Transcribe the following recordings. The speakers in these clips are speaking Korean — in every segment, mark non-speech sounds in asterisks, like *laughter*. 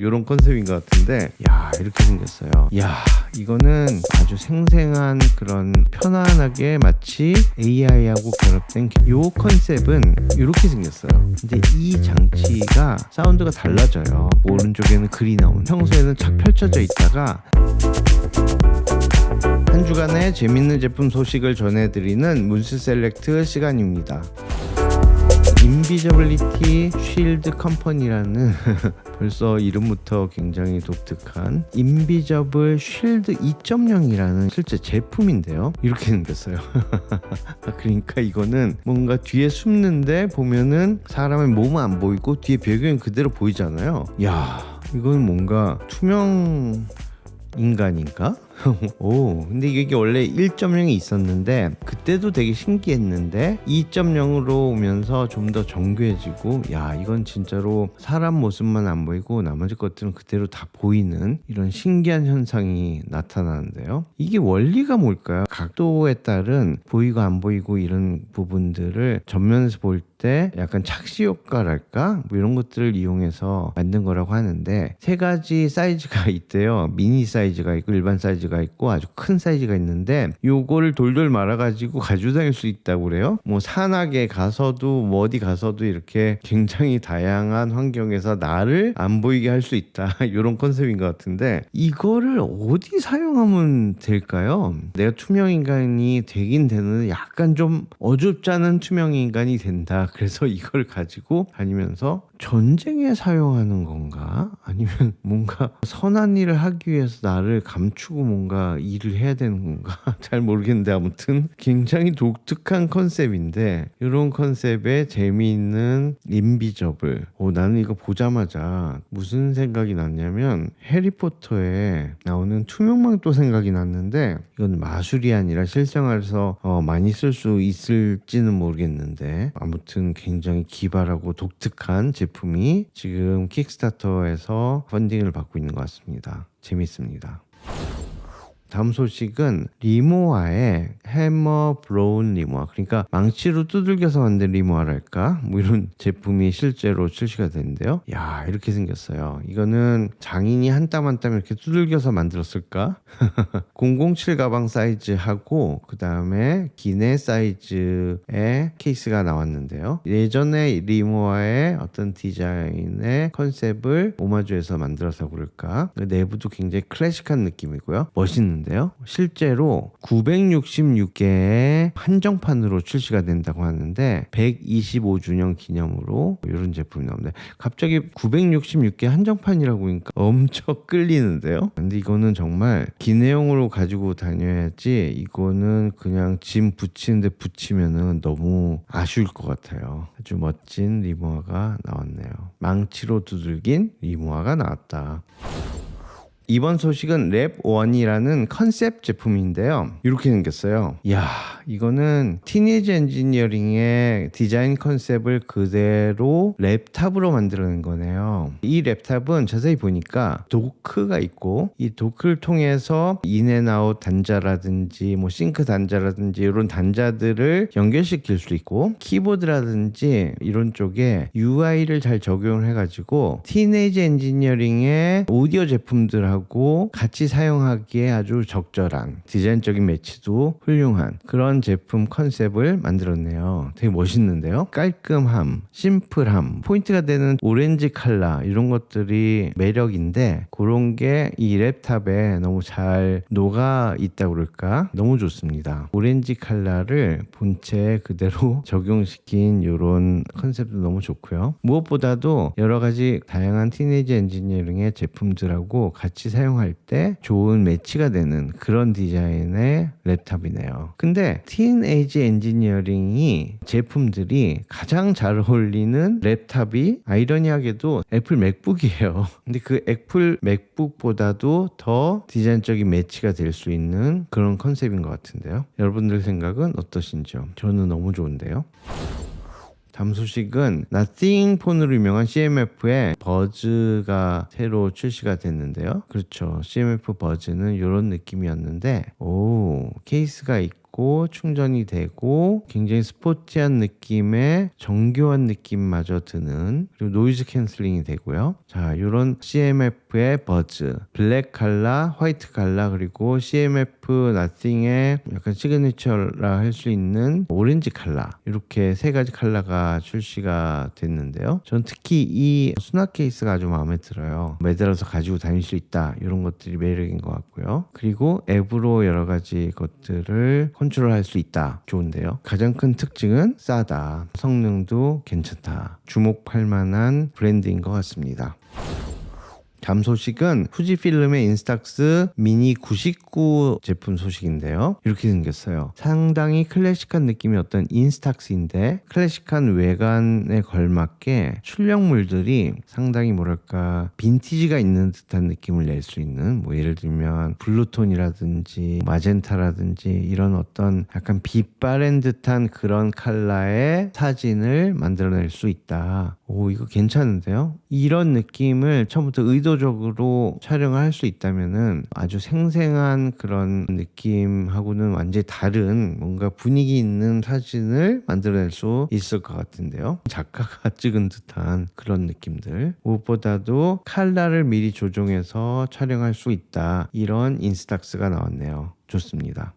이런 컨셉인 것 같은데. 야 이렇게 생겼어요. 야 이거는 아주 생생한 그런 편안하게 마치 AI하고 결합된 이 컨셉은 이렇게 생겼어요. 근데 이 장치가 사운드가 달라져요. 오른쪽에는 글이 나오는 평소에는 착 펼쳐져 있다가 한 주간의 재밌는 제품 소식을 전해드리는 문스 셀렉트 시간입니다. 인비저블리티 쉴드 컴퍼니라는 벌써 이름부터 굉장히 독특한 인비저블 쉴드 2.0이라는 실제 제품인데요. 이렇게 생겼어요. *laughs* 그러니까 이거는 뭔가 뒤에 숨는데 보면은 사람의 몸은 안 보이고 뒤에 배경이 그대로 보이잖아요. 야, 이건 뭔가 투명 인간인가? *laughs* 오, 근데 이게 원래 1.0이 있었는데 그때도 되게 신기했는데 2.0으로 오면서 좀 더 정교해지고 야, 이건 진짜로 사람 모습만 안 보이고 나머지 것들은 그대로 다 보이는 이런 신기한 현상이 나타나는데요. 이게 원리가 뭘까요? 각도에 따른 보이고 안 보이고 이런 부분들을 전면에서 볼 때 약간 착시 효과랄까 뭐 이런 것들을 이용해서 만든 거라고 하는데 세 가지 사이즈가 있대요 미니 사이즈가 있고 일반 사이즈가 있고 아주 큰 사이즈가 있는데 요거를 돌돌 말아 가지고 다닐 수 있다고 그래요. 뭐 산악에 가서도 뭐 어디 가서도 이렇게 굉장히 다양한 환경에서 나를 안 보이게 할 수 있다. *laughs* 이런 컨셉인 것 같은데 이거를 어디 사용하면 될까요? 내가 투명 인간이 되긴 되는데 약간 좀 어줍지 않은 투명 인간이 된다. *laughs* 그래서 이걸 가지고 다니면서 전쟁에 사용하는 건가? 아니면 뭔가 선한 일을 하기 위해서 나를 감추고 뭔가 일을 해야 되는 건가? *laughs* 잘 모르겠는데 아무튼 굉장히 독특한 컨셉인데 이런 컨셉에 재미있는 인비저블. 오, 나는 이거 보자마자 무슨 생각이 났냐면 해리포터에 나오는 투명망토 생각이 났는데 이건 마술이 아니라 실생활에서 어, 많이 쓸 수 있을지는 모르겠는데 아무튼 굉장히 기발하고 독특한 제품이 지금 킥스타터에서 펀딩을 받고 있는 것 같습니다. 재밌습니다. 다음 소식은 리모아의 해머 브로운 리모아 그러니까 망치로 두들겨서 만든 리모아랄까? 뭐 이런 제품이 실제로 출시가 됐는데요. 야 이렇게 생겼어요. 이거는 장인이 한 땀 한 땀 이렇게 두들겨서 만들었을까? *laughs* 007 가방 사이즈하고 그 다음에 기내 사이즈의 케이스가 나왔는데요. 예전에 리모아의 어떤 디자인의 컨셉을 오마주해서 만들어서 그럴까? 그 내부도 굉장히 클래식한 느낌이고요. 멋있는 있는데요. 실제로 966개의 한정판으로 출시가 된다고 하는데 125주년 기념으로 이런 제품이 나오는데 갑자기 966개 한정판이라고 하니까 엄청 *laughs* 끌리는데요. 근데 이거는 정말 기내용으로 가지고 다녀야지 이거는 그냥 짐 붙이는데 붙이면은 너무 아쉬울 것 같아요. 아주 멋진 리모아가 나왔네요. 망치로 두들긴 리모아가 나왔다. 이번 소식은 랩1이라는 컨셉 제품인데요. 이렇게 생겼어요. 이야, 이거는 티니지 엔지니어링의 디자인 컨셉을 그대로 랩탑으로 만들어낸 거네요. 이 랩탑은 자세히 보니까 도크가 있고 이 도크를 통해서 인앤아웃 단자라든지 뭐 싱크 단자라든지 이런 단자들을 연결시킬 수 있고 키보드라든지 이런 쪽에 UI를 잘 적용을 해가지고 티네이지 엔지니어링의 오디오 제품들하고 하고 같이 사용하기에 아주 적절한 디자인적인 매치도 훌륭한 그런 제품 컨셉을 만들었네요. 되게 멋있는데요. 깔끔함, 심플함, 포인트가 되는 오렌지 칼라 이런 것들이 매력인데 그런 게 이 랩탑에 너무 잘 녹아 있다 그럴까? 너무 좋습니다. 오렌지 칼라를 본체 그대로 *laughs* 적용시킨 이런 컨셉도 너무 좋고요. 무엇보다도 여러 가지 다양한 티네이지 엔지니어링의 제품들하고 같이 사용할 때 좋은 매치가 되는 그런 디자인의 랩탑이네요. 근데 티네이지 엔지니어링이 제품들이 가장 잘 어울리는 랩탑이 아이러니하게도 애플 맥북이에요. *laughs* 근데 그 애플 맥북보다도 더 디자인적인 매치가 될 수 있는 그런 컨셉인 것 같은데요. 여러분들 생각은 어떠신지요? 저는 너무 좋은데요. 다음 소식은 나띵 폰으로 유명한 CMF의 버즈가 새로 출시가 됐는데요. 그렇죠. CMF 버즈는 이런 느낌이었는데 오 케이스가 있고 하고 충전이 되고 굉장히 스포티한 느낌의 정교한 느낌마저 드는 그리고 노이즈 캔슬링이 되고요. 자, 이런 CMF의 버즈, 블랙 칼라, 화이트 칼라 그리고 CMF 나띵의 약간 시그니처라 할 수 있는 오렌지 칼라 이렇게 세 가지 칼라가 출시가 됐는데요. 전 특히 이 수납 케이스가 아주 마음에 들어요. 매달아서 가지고 다닐 수 있다 이런 것들이 매력인 것 같고요. 그리고 앱으로 여러 가지 것들을 컨 트롤할 수 있다 좋은데요. 가장 큰 특징은 싸다, 성능도 괜찮다, 주목할 만한 브랜드인 것 같습니다. 다음 소식은 후지필름의 인스탁스 미니 99 제품 소식인데요. 이렇게 생겼어요. 상당히 클래식한 느낌의 어떤 인스탁스인데 클래식한 외관에 걸맞게 출력물들이 상당히 뭐랄까 빈티지가 있는 듯한 느낌을 낼 수 있는 뭐 예를 들면 블루톤이라든지 마젠타라든지 이런 어떤 약간 빛바랜 듯한 그런 컬러의 사진을 만들어낼 수 있다. 오 이거 괜찮은데요? 이런 느낌을 처음부터 의도 적으로 촬영을 할 수 있다면은 아주 생생한 그런 느낌하고는 완전히 다른 뭔가 분위기 있는 사진을 만들어낼 수 있을 것 같은데요. 작가가 *laughs* 찍은 듯한 그런 느낌들. 무엇보다도 칼라를 미리 조정해서 촬영할 수 있다. 이런 인스탁스가 나왔네요. 좋습니다.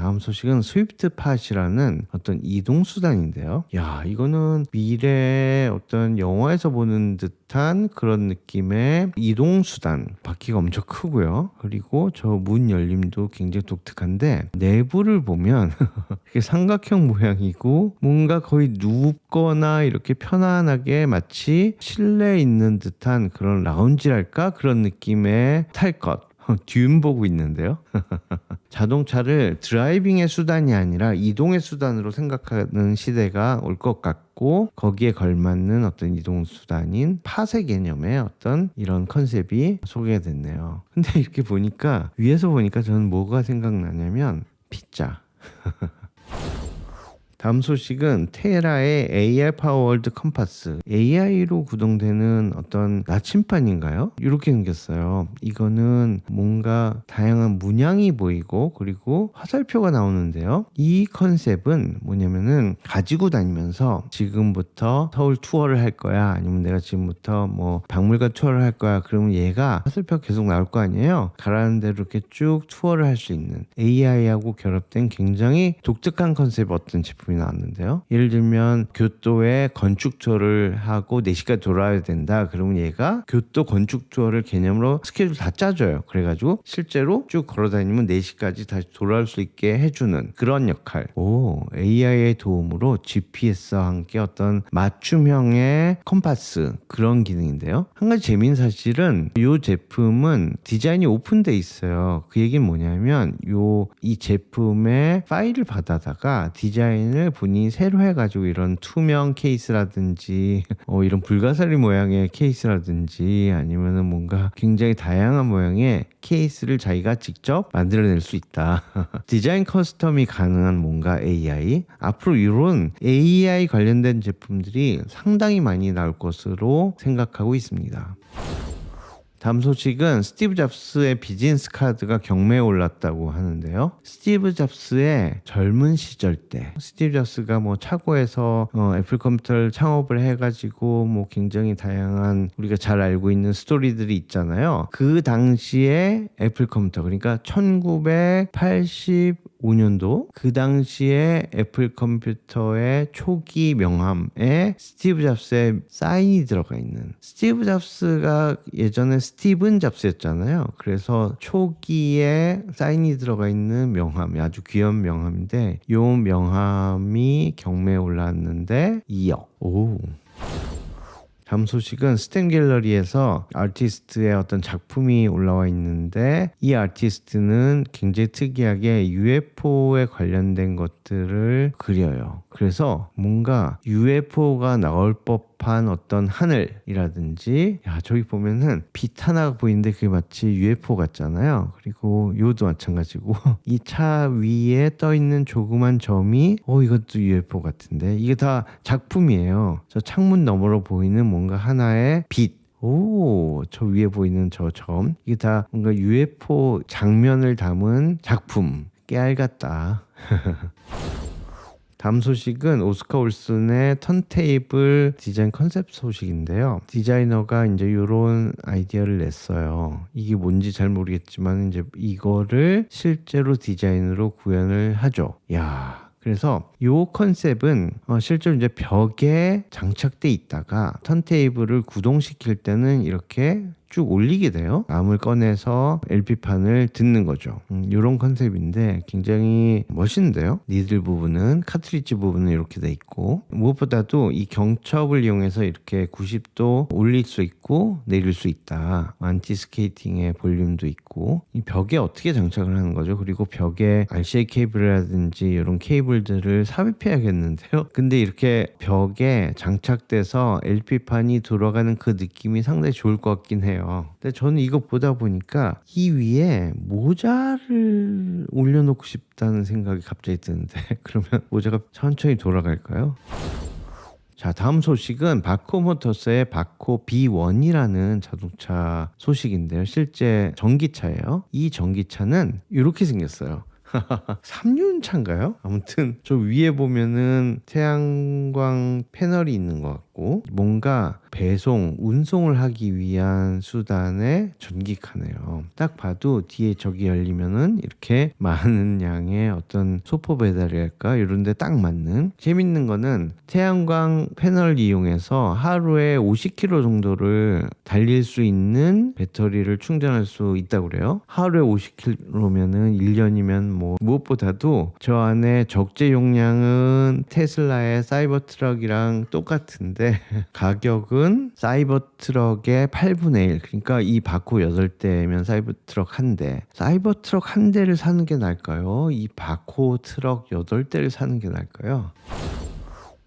다음 소식은 스위프트 팟이라는 어떤 이동 수단인데요. 야, 이거는 미래 어떤 영화에서 보는 듯한 그런 느낌의 이동 수단. 바퀴가 엄청 크고요. 그리고 저 문 열림도 굉장히 독특한데 내부를 보면 *laughs* 이렇게 삼각형 모양이고 뭔가 거의 눕거나 이렇게 편안하게 마치 실내에 있는 듯한 그런 라운지랄까 그런 느낌의 탈 것. *laughs* 듀움 보고 있는데요. *laughs* 자동차를 드라이빙의 수단이 아니라 이동의 수단으로 생각하는 시대가 올 것 같고 거기에 걸맞는 어떤 이동 수단인 파세 개념의 어떤 이런 컨셉이 소개됐네요. 근데 이렇게 보니까 위에서 보니까 저는 뭐가 생각나냐면 피자. *laughs* 다음 소식은 테라의 AR 파워월드 컴파스 AI로 구동되는 어떤 나침판인가요? 이렇게 생겼어요. 이거는 뭔가 다양한 문양이 보이고 그리고 화살표가 나오는데요. 이 컨셉은 뭐냐면은 가지고 다니면서 지금부터 서울 투어를 할 거야 아니면 내가 지금부터 뭐 박물관 투어를 할 거야 그러면 얘가 화살표 계속 나올 거 아니에요. 가라는 대로 이렇게 쭉 투어를 할 수 있는 AI하고 결합된 굉장히 독특한 컨셉 어떤 제품 제품이 나왔는데요. 예를 들면 교토에 건축 투어를 하고 4시까지 돌아야 된다. 그러면 얘가 교토 건축 투어를 개념으로 스케줄 다 짜줘요. 그래가지고 실제로 쭉 걸어다니면 4시까지 다시 돌아올 수 있게 해주는 그런 역할. 오, AI의 도움으로 GPS와 함께 어떤 맞춤형의 컴파스 그런 기능인데요. 한 가지 재미있는 사실은 이 제품은 디자인이 오픈돼 있어요. 그 얘기는 뭐냐면 요 이 제품의 파일을 받아다가 디자인을 디자인을 본인이 새로 해가지고 이런 투명 케이스라든지 어, 이런 불가사리 모양의 케이스라든지 아니면은 뭔가 굉장히 다양한 모양의 케이스를 자기가 직접 만들어낼 수 있다. *laughs* 디자인 커스텀이 가능한 뭔가 AI 앞으로 이런 AI 관련된 제품들이 상당히 많이 나올 것으로 생각하고 있습니다. 다음 소식은 스티브 잡스의 비즈니스 카드가 경매에 올랐다고 하는데요. 스티브 잡스의 젊은 시절 때 스티브 잡스가 뭐 차고에서 어, 애플 컴퓨터를 창업을 해가지고 뭐 굉장히 다양한 우리가 잘 알고 있는 스토리들이 있잖아요. 그 당시에 애플 컴퓨터 그러니까 1980 5년도 그 당시에 애플 컴퓨터의 초기 명함에 스티브 잡스의 사인이 들어가 있는 스티브 잡스가 예전에 스티븐 잡스였잖아요. 그래서 초기에 사인이 들어가 있는 명함이 아주 귀여운 명함인데 이 명함이 경매에 올랐는데 2억. 오. 다음 소식은 스탠 갤러리에서 아티스트의 어떤 작품이 올라와 있는데 이 아티스트는 굉장히 특이하게 UFO에 관련된 것들을 그려요. 그래서 뭔가 UFO가 나올 법 한 어떤 하늘이라든지 야 저기 보면은 빛 하나가 보이는데 그게 마치 UFO 같잖아요. 그리고 요도 마찬가지고 *laughs* 이 차 위에 떠 있는 조그만 점이 어 이것도 UFO 같은데 이게 다 작품이에요. 저 창문 너머로 보이는 뭔가 하나의 빛 오, 저 위에 보이는 저 점. 이게 다 뭔가 UFO 장면을 담은 작품. 깨알 같다. *laughs* 다음 소식은 오스카 올슨의 턴테이블 디자인 컨셉 소식인데요. 디자이너가 이제 이런 아이디어를 냈어요. 이게 뭔지 잘 모르겠지만 이제 이거를 실제로 디자인으로 구현을 하죠. 야. 그래서 요 컨셉은 어, 실제로 이제 벽에 장착돼 있다가 턴테이블을 구동시킬 때는 이렇게 쭉 올리게 돼요. 암을 꺼내서 LP판을 듣는 거죠. 음, 이런 컨셉인데 굉장히 멋있는데요. 니들 부분은 카트리지 부분은 이렇게 돼 있고 무엇보다도 이 경첩을 이용해서 이렇게 90도 올릴 수 있고 내릴 수 있다. 안티 스케이팅의 볼륨도 있고 이 벽에 어떻게 장착을 하는 거죠? 그리고 벽에 RCA 케이블이라든지 이런 케이블들을 삽입해야겠는데요. *laughs* 근데 이렇게 벽에 장착돼서 LP판이 돌아가는 그 느낌이 상당히 좋을 것 같긴 해요. 근데 저는 이거 보다 보니까 이 위에 모자를 올려놓고 싶다는 생각이 갑자기 드는데 *laughs* 그러면 모자가 천천히 돌아갈까요? 자, 다음 소식은 바코 모터스의 바코 B1이라는 자동차 소식인데요. 실제 전기차예요. 이 전기차는 이렇게 생겼어요. *laughs* 3륜차인가요? 아무튼 저 위에 보면은 태양광 패널이 있는 것 같고 뭔가 배송, 운송을 하기 위한 수단의 전기카네요. 딱 봐도 뒤에 저기 열리면은 이렇게 *laughs* 많은 양의 어떤 소포 배달이랄까 이런 데 딱 맞는 재밌는 거는 태양광 패널 이용해서 하루에 50km 정도를 달릴 수 있는 배터리를 충전할 수 있다고 그래요. 하루에 50km면은 1년이면 뭐 무엇보다도 저 안에 적재 용량은 테슬라의 사이버 트럭이랑 똑같은데 *laughs* 가격은 사이버 트럭의 8분의 1 그러니까 이 바코 8대면 사이버 트럭 한 대. 사이버 트럭 한 대를 사는 게 나을까요? 이 바코 트럭 8대를 사는 게 나을까요?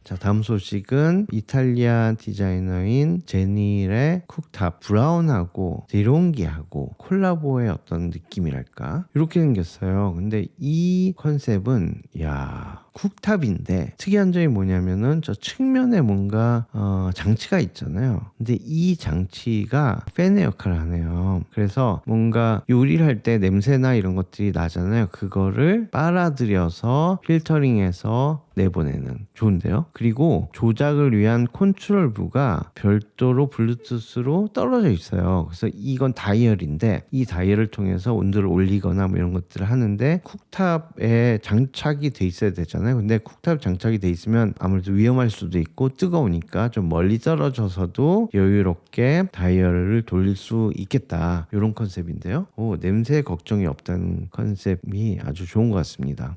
자, 다음 소식은 이탈리아 디자이너인 제닐의 쿡탑 브라운하고 데롱기하고 콜라보의 어떤 느낌이랄까 이렇게 생겼어요. 근데 이 컨셉은 야 쿡탑인데 특이한 점이 뭐냐면은 저 측면에 뭔가 어, 장치가 있잖아요. 근데 이 장치가 팬의 역할을 하네요. 그래서 뭔가 요리를 할 때 냄새나 이런 것들이 나잖아요. 그거를 빨아들여서 필터링해서 내보내는 좋은데요. 그리고 조작을 위한 컨트롤 부가 별도로 블루투스로 떨어져 있어요. 그래서 이건 다이얼인데 이 다이얼을 통해서 온도를 올리거나 뭐 이런 것들을 하는데 쿡탑에 장착이 돼 있어야 되잖아요. 근데 쿡탑 장착이 돼 있으면 아무래도 위험할 수도 있고 뜨거우니까 좀 멀리 떨어져서도 여유롭게 다이얼을 돌릴 수 있겠다. 이런 컨셉인데요. 오, 냄새 걱정이 없다는 컨셉이 아주 좋은 것 같습니다.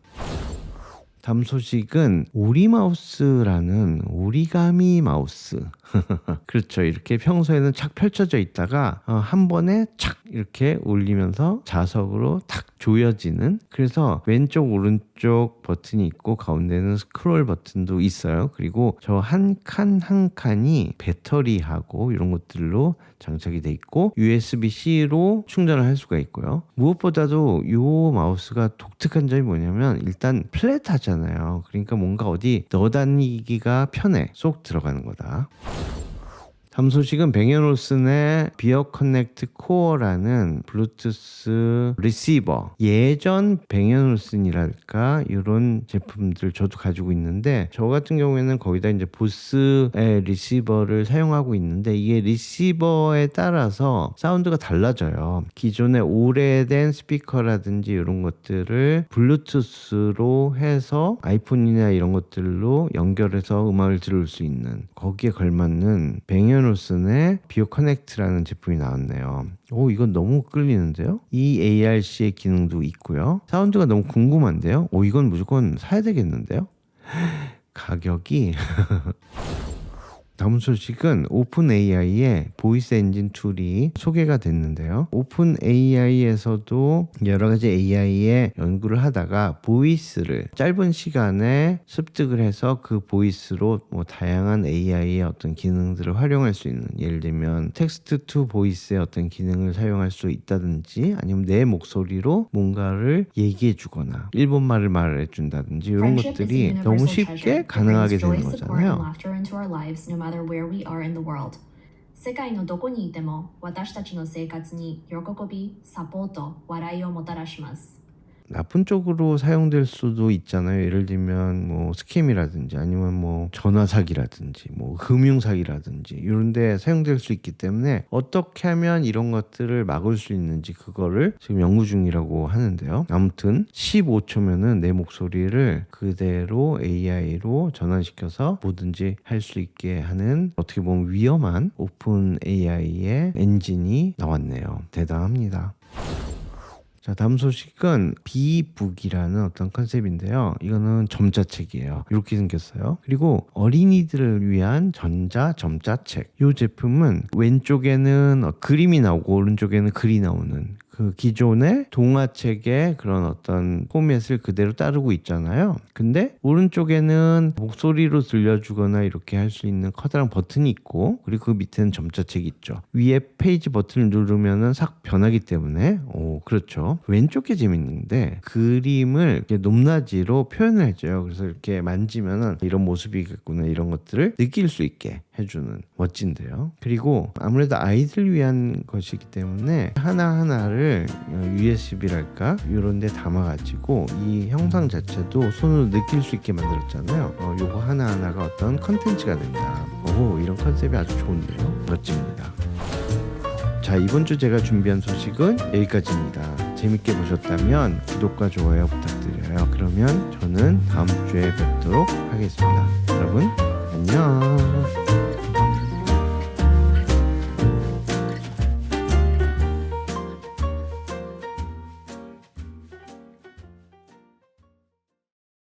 다음 소식은 오리마우스라는 오리가미 마우스. *laughs* 그렇죠. 이렇게 평소에는 착 펼쳐져 있다가 어, 한 번에 착 이렇게 올리면서 자석으로 탁 조여지는 그래서 왼쪽 오른쪽 버튼이 있고 가운데는 스크롤 버튼도 있어요. 그리고 저 한칸한 칸이 배터리하고 이런 것들로 장착이 돼 있고 USB-C로 충전을 할 수가 있고요. 무엇보다도 이 마우스가 독특한 점이 뭐냐면 일단 플랫하잖아요. 그러니까 뭔가 어디 넣어 다니기가 편해. 쏙 들어가는 거다. 다음 소식은 뱅앤올슨의 비어 커넥트 코어라는 블루투스 리시버. 예전 뱅앤올슨이랄까? 이런 제품들 저도 가지고 있는데 저 같은 경우에는 거의 다 이제 보스의 리시버를 사용하고 있는데 이게 리시버에 따라서 사운드가 달라져요. 기존의 오래된 스피커라든지 이런 것들을 블루투스로 해서 아이폰이나 이런 것들로 연결해서 음악을 들을 수 있는 거기에 걸맞는 뱅앤 뱅 앤올슨의 비오 커넥트라는 제품이 나왔네요. 오, 이건 너무 끌리는데요? 이 ARC의 기능도 있고요. 사운드가 너무 궁금한데요? 오, 이건 무조건 사야 되겠는데요? *gasps* 가격이 *laughs* 다음 소식은 오픈 AI의 보이스 엔진 툴이 소개가 됐는데요. 오픈 AI에서도 여러 가지 AI의 연구를 하다가 보이스를 짧은 시간에 습득을 해서 그 보이스로 뭐 다양한 AI의 어떤 기능들을 활용할 수 있는 예를 들면 텍스트 투 보이스의 어떤 기능을 사용할 수 있다든지 아니면 내 목소리로 뭔가를 얘기해 주거나 일본말을 말해 준다든지 이런 것들이 너무 쉽게 가능하게 되는 거잖아요. Matter where we are in the world. 世界のどこにいても私たちの生活に喜び、サポート、笑いをもたらします。 나쁜 쪽으로 사용될 수도 있잖아요. 예를 들면 뭐 스캠이라든지 아니면 뭐 전화 사기라든지 뭐 금융 사기라든지 이런 데 사용될 수 있기 때문에 어떻게 하면 이런 것들을 막을 수 있는지 그거를 지금 연구 중이라고 하는데요. 아무튼 15초면은 내 목소리를 그대로 AI로 전환시켜서 뭐든지 할 수 있게 하는 어떻게 보면 위험한 오픈 AI의 엔진이 나왔네요. 대단합니다. 자, 다음 소식은 비북이라는 어떤 컨셉인데요. 이거는 점자책이에요. 이렇게 생겼어요. 그리고 어린이들을 위한 전자 점자책. 이 제품은 왼쪽에는 어, 그림이 나오고 오른쪽에는 글이 나오는 그 기존의 동화책의 그런 어떤 포맷을 그대로 따르고 있잖아요. 근데 오른쪽에는 목소리로 들려주거나 이렇게 할 수 있는 커다란 버튼이 있고 그리고 그 밑에는 점자책이 있죠. 위에 페이지 버튼을 누르면은 싹 변하기 때문에 오 그렇죠. 왼쪽 게 재밌는데 그림을 이렇게 높낮이로 표현을 해줘요. 그래서 이렇게 만지면은 이런 모습이겠구나 이런 것들을 느낄 수 있게 해주는 멋진데요. 그리고 아무래도 아이들 위한 것이기 때문에 하나 하나를 USB랄까 이런 데 담아가지고 이 형상 자체도 손으로 느낄 수 있게 만들었잖아요. 어, 요거 하나 하나가 어떤 컨텐츠가 된다. 오 이런 컨셉이 아주 좋은데요. 멋집니다. 자 이번 주 제가 준비한 소식은 여기까지입니다. 재밌게 보셨다면 구독과 좋아요 부탁드려요. 그러면 저는 다음 주에 뵙도록 하겠습니다. 여러분 안녕.